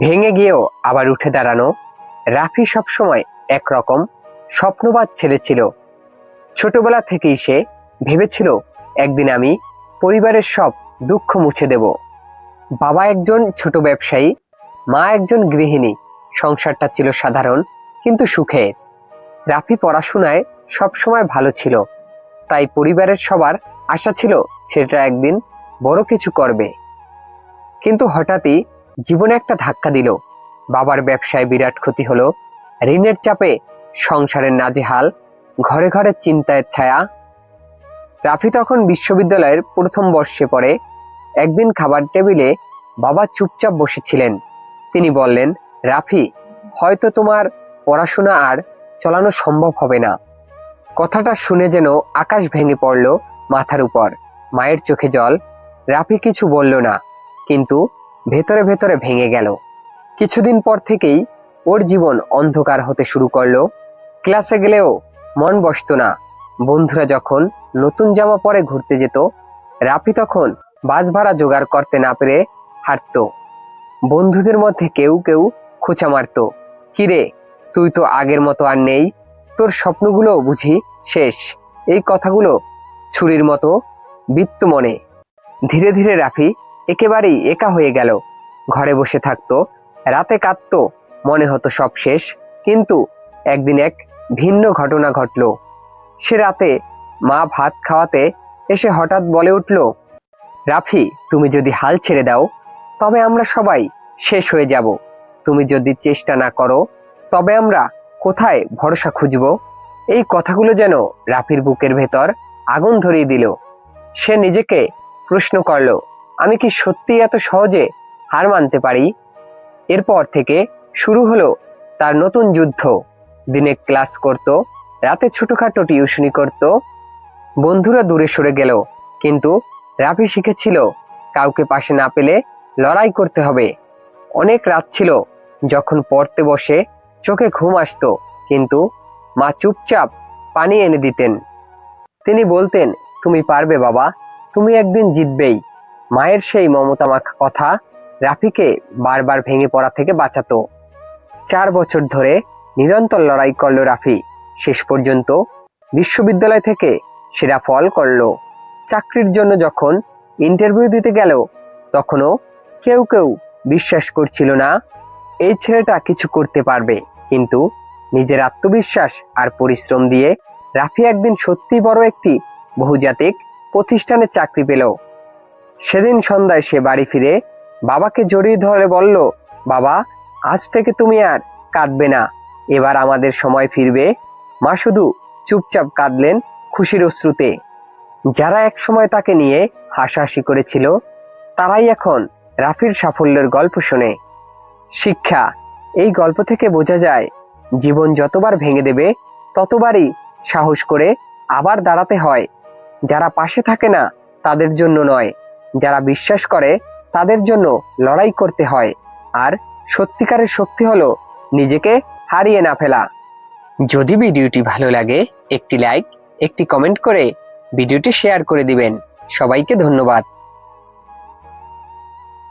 ভেঙে গিয়েও আবার উঠে দাঁড়ানো রাফি সবসময় একরকম স্বপ্নবাদ ছেলে ছিল ছোটবেলা থেকেই সে ভেবেছিল, একদিন আমি পরিবারের সব দুঃখ মুছে দেব। বাবা একজন ছোট ব্যবসায়ী, মা একজন গৃহিণী, সংসারটা ছিল সাধারণ কিন্তু সুখে রাফি পড়াশোনায় সবসময় ভালো ছিল, তাই পরিবারের সবার আশা ছিল, ছেলেটা একদিন বড় কিছু করবে। কিন্তু হঠাৎই জীবনে একটা ধাক্কা দিল। বাবার ব্যবসায় বিরাট ক্ষতি হলো। ঋণের চাপে সংসারের নাজেহাল, ঘরে ঘরে চিন্তায় ছায়া। রাফি তখন বিশ্ববিদ্যালয়ের প্রথম বর্ষে পড়ে। একদিন খাবার টেবিলে বাবা চুপচাপ বসেছিলেন। তিনি বললেন, রাফি, হয়তো তোমার পড়াশোনা আর চলানো সম্ভব হবে না। কথাটা শুনে যেন আকাশ ভেঙে পড়ল মাথার উপর। মায়ের চোখে জল। রাফি কিছু বলল না। কিন্তু ভেতরে ভেতরে ভেঙে গেল। কিছুদিন পর থেকেই ওর জীবন অন্ধকার হতে শুরু করল। ক্লাসে গেলেও মন বসতো না। বন্ধুরা যখন নতুন জামা পরে ঘুরতে যেত, রাফি তখন বাস ভাড়া জোগাড় করতে না পেরে হাঁটতো। বন্ধুদের মধ্যে কেউ কেউ খোঁচা মারতো। কিরে, তুই তো আগের মতো আর নেই। তোর স্বপ্নগুলো বুঝি শেষ। এই কথাগুলো ছুরির মতো বৃত্ত মনে। ধীরে ধীরে রাফি একেবারেই একা হয়ে গেল। ঘরে বসে থাকতো, রাতে কাঁদতো, মনে হতো সব শেষ, কিন্তু একদিন এক ভিন্ন ঘটনা ঘটলো। সে রাতে মা ভাত খাওয়াতে এসে হঠাৎ বলে উঠল, রাফি, তুমি যদি হাল ছেড়ে দাও, তবে আমরা সবাই শেষ হয়ে যাব। তুমি যদি চেষ্টা না করো, তবে আমরা কোথায় ভরসা খুঁজব? এই কথাগুলো যেন রাফির বুকের ভেতর আগুন ধরিয়ে দিল। সে নিজেকে প্রশ্ন করল আমি কি সত্যি এত সহজে হার মানতে পারি? এরপর থেকে শুরু হলো তার নতুন যুদ্ধ। দিনে ক্লাস করত, রাতে ছোটখাটো টিউশনি করত। বন্ধুরা দূরে সরে গেল, কিন্তু রাফি শিখেছিল কাউকে পাশে না পেলে লড়াই করতে হবে। অনেক রাত ছিল, যখন পড়তে বসে চোখে ঘুম আসতো, কিন্তু মা চুপচাপ পানি এনে দিতেন। তিনি বলতেন, তুমি পারবে বাবা, তুমি একদিন জিতবেই। মায়ের সেই মমতা মাখা কথা রাফিকে বারবার ভেঙে পড়া থেকে বাঁচাতো। চার বছর ধরে নিরন্তর লড়াই করল রাফি। শেষ পর্যন্ত বিশ্ববিদ্যালয় থেকে সেরা ফল করল। চাকরির জন্য যখন ইন্টারভিউ দিতে গেল, তখনও কেউ কেউ বিশ্বাস করছিল না, এই ছেলেটা কিছু করতে পারবে। কিন্তু নিজের আত্মবিশ্বাস আর পরিশ্রম দিয়ে রাফি একদিন সত্যি বড় একটি বহুজাতিক প্রতিষ্ঠানে চাকরি পেল। সেদিন সন্ধ্যায় সে বাড়ি ফিরে বাবাকে জড়িয়ে ধরে বলল, বাবা, আজ থেকে তুমি আর কাঁদবে না। এবার আমাদের সময় ফিরবে। মা শুধু চুপচাপ কাঁদলেন খুশির অশ্রুতে। যারা এক সময় তাকে নিয়ে হাসাহাসি করেছিল, তারাই এখন রাফির সাফল্যের গল্প শোনে। শিক্ষা, এই গল্প থেকে বোঝা যায়, জীবন যতবার ভেঙে দেবে, ততবারই সাহস করে আবার দাঁড়াতে হয়। যারা পাশে থাকে না, তাদের জন্য নয়। যারা বিশ্বাস করে, তাদের জন্য লড়াই করতে হয়। আর সত্যিকারের শক্তি হলো নিজেকে হারিয়ে না ফেলা। যদি ভিডিওটি ভালো লাগে, একটি লাইক একটি কমেন্ট করে ভিডিওটি শেয়ার করে দিবেন। সবাইকে ধন্যবাদ।